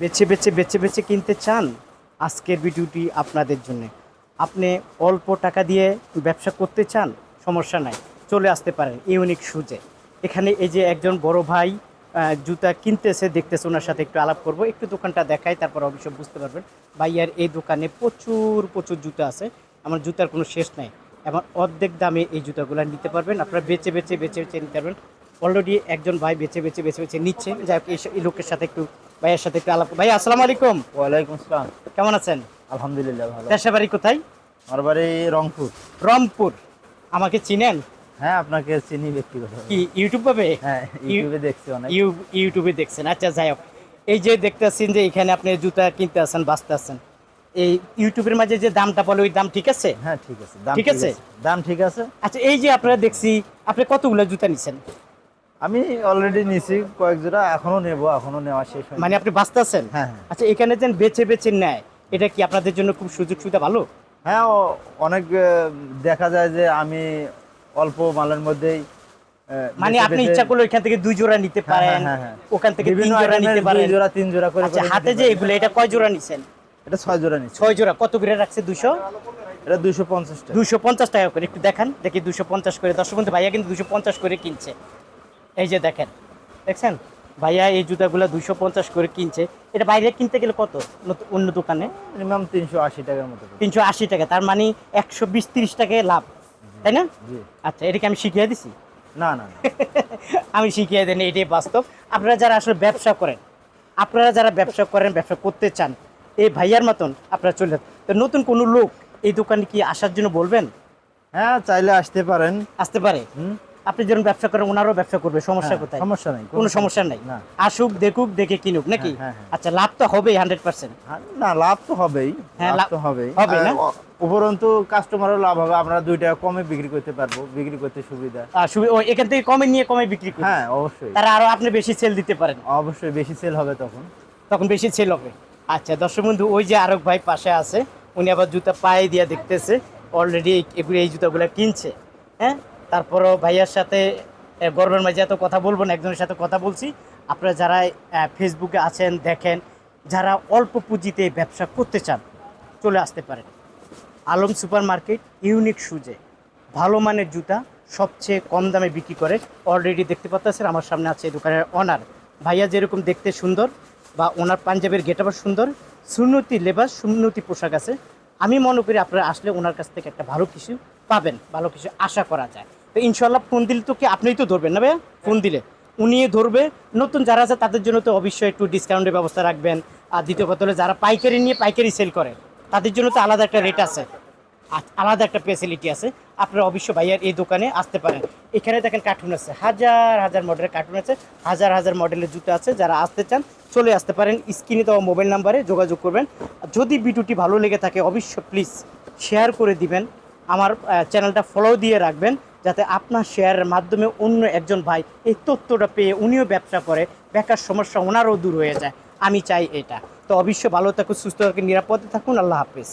বেছে বেছে বেছে বেছে কিনতে চান আজকের ভিডিওটি আপনাদের জন্য। আপনি অল্প টাকা দিয়ে ব্যবসা করতে চান, সমস্যা নাই, চলে আসতে পারেন ইউনিক সুজে। এখানে এই যে একজন বড় ভাই জুতা কিনতেছে, দেখতেছে, ওনার সাথে একটু আলাপ করব, একটু দোকানটা দেখাই, তারপর অবশ্য বুঝতে পারবেন। ভাইয়ার এই দোকানে প্রচুর প্রচুর জুতা আছে, আমার জুতার কোনো শেষ নাই। এবং অর্ধেক দামে এই জুতাগুলো নিতে পারবেন, আপনারা বেছে বেছে বেছে বেছে নিতে পারবেন। অলরেডি একজন ভাই বেছে বেছে বেছে বেছে নিচ্ছে, যাই হোক, এই লোকের সাথে একটু ভাইয়ের সাথে একটু আলাপ ভাই আসসালামু আলাইকুম। ওয়ালাইকুম আসসালাম। কেমন আছেন? আলহামদুলিল্লাহ ভালো। দেশা বাড়ি কোথায়? আমার বাড়ি রংপুর। রংপুর। আমাকে চিনেন? হ্যাঁ আপনাকে চিনি ব্যক্তিগত। কি ইউটিউব পাবে হ্যাঁ ইউটিউবে দেখছি অনেক। ইউ- ইউটিউবে দেখছেন। আচ্ছা যাই হোক। এই যে দেখতেছেন যে এখানে আপনি জুতা কিনতে আছেন বাঁচতে আছেন এই ইউটিউবের মাঝে যে দামটা বলে ওই দাম ঠিক আছে? হ্যাঁ ঠিক আছে। দাম ঠিক আছে? দাম ঠিক আছে। আচ্ছা এই যে আপনারা দেখছি আপনি কতগুলো জুতা নিছেন? আমি অলরেডি নিছি কয়েক জোড়া এখনও নেব এখনও নেওয়া শেষ হয়নি। মানে আপনি বাঁচতে আছেন? হ্যাঁ হ্যাঁ। আচ্ছা এখানে যেন বেছে বেছে নেয় এটা কি আপনাদের জন্য খুব সুযোগ সুবিধা ভালো? হ্যাঁ অনেক দেখা যায় যে আমি অল্প মালের মধ্যেই মানে আপনি ইচ্ছা করলে ওইখান থেকে দুই জোড়া নিতে হ্যাঁ, পারেন হ্যাঁ, হ্যাঁ। ওখান থেকে তিন জোড়া নিতে পারেন। দুই জোড়া তিন জোড়া করে আচ্ছা হাতে যে। এগুলো এটা কয় জোড়া নিছেন? এটা ছয় জোড়া নিচ্ছি ছয় জোড়া কত করে রাখছে দুশো এটা দুইশো পঞ্চাশ টাকা। দুশো পঞ্চাশ টাকা করে একটু দেখান। দেখি দুশো পঞ্চাশ করে দর্শক বন্ধু ভাইয়া কিন্তু দুশো পঞ্চাশ করে কিনছে। এই যে দেখেন দেখছেন? ভাইয়া এই জুতাগুলো দুশো পঞ্চাশ করে কিনছে। এটা বাইরে কিনতে গেলে কত? অন্য দোকানে? মিনিমাম তিনশো আশি টাকার মতো তিনশো আশি টাকা তার মানে একশো বিশ তিরিশ টাকায় লাভ তাই না? আচ্ছা এটাকে আমি শিখিয়ে দিছি? না না। আমি শিখিয়ে দেন এটাই বাস্তব। আপনারা যারা আসলে ব্যবসা করেন আপনারা যারা ব্যবসা করেন ব্যবসা করতে চান এই ভাইয়ার মতন আপনারা চলে যান। তো নতুন কোনো লোক এই দোকানে কি আসার জন্য বলবেন? হ্যাঁ চাইলে আসতে পারেন। আসতে পারে? হুম। আপনি যেরকম ব্যবসা করেন ওনারও ব্যবসা করবে সমস্যা হ্যাঁ, কোথায়? সমস্যা নেই কোনো সমস্যা নাই। আসুক দেখুক দেখে কিনুক নাকি? হ্যাঁ, হ্যাঁ। আচ্ছা লাভ তো হবেই হান্ড্রেড পার্সেন্ট না লাভ তো হবেই হ্যাঁ, লাভ লাভ তো হবেই। হবে না? উপরন্তু কাস্টমারও লাভ হবে আমরা দুই টাকা কমে বিক্রি করতে পারব বিক্রি করতে সুবিধা। এখান থেকে কমে নিয়ে কমে বিক্রি করুন হ্যাঁ অবশ্যই। তারা আরও আপনি বেশি সেল দিতে পারেন। অবশ্যই বেশি সেল হবে তখন। তখন বেশি সেল হবে। আচ্ছা দর্শক বন্ধু ওই যে আরক ভাই পাশে আছে উনি আবার জুতা পায়ে দিয়ে দেখতেছে অলরেডি এই জুতাগুলো কিনছে হ্যাঁ? তারপরও ভাইয়ার সাথে গর্বের মাঝে এত কথা বলব না, একজনের সাথে কথা বলছি। আপনারা যারা ফেসবুকে আছেন, দেখেন, যারা অল্প পুঁজিতে ব্যবসা করতে চান, চলে আসতে পারেন। Alam super market unique shoes. ভালো মানের জুতা, সবচেয়ে কম দামে বিক্রি করে। অলরেডি দেখতে পাচ্ছেন আমার সামনে আছে দোকানের অনার ভাইয়া যেরকম দেখতে সুন্দর, বা ওনার পাঞ্জাবের গেটাবা সুন্দর। সুন্নতি লেবাস, সুন্নতি পোশাক আছে। আমি মনে করি আপনারা আসলে ওনার কাছ থেকে একটা ভালো কিছু পাবেন, ভালো কিছু আশা করা যায়। তো ইনশাল্লাহ ফোন দিলে তো কি আপনিই তো ধরবেন না ভাইয়া? ফোন দিলে। উনি ধরবে। নতুন যারা আছে তাদের জন্য তো অবশ্যই একটু ডিসকাউন্টের ব্যবস্থা রাখবেন। আর দ্বিতীয় কথা হলো যারা পাইকারি নিয়ে পাইকারি সেল করে, তাদের জন্য তো আলাদা একটা রেট আছে। আলাদা একটা ফেসিলিটি আছে। আপনারা অবশ্য ভাইয়ার এই দোকানে আসতে পারেন। এখানে দেখেন কার্টুন আছে, হাজার হাজার মডেলের কার্টুন আছে, হাজার হাজার মডেলের জুতো আছে, যারা আসতে চান, চলে আসতে পারেন। স্ক্রিনে দেওয়া মোবাইল নাম্বারে যোগাযোগ করবেন। যদি ভিডিওটি ভালো লেগে থাকে, অবশ্য প্লিজ শেয়ার করে দিবেন। আমার চ্যানেলটা ফলো দিয়ে রাখবেন, যাতে আপনার শেয়ারের মাধ্যমে অন্য একজন ভাই এই তথ্যটা পেয়ে উনিও ব্যবসা করে, বেকার সমস্যা ওনারও দূর হয়ে যায়। আমি চাই এটা। তো অবশ্যই ভালো থাকুন, সুস্থ থাকুন, নিরাপদে থাকুন, আল্লাহ হাফিজ।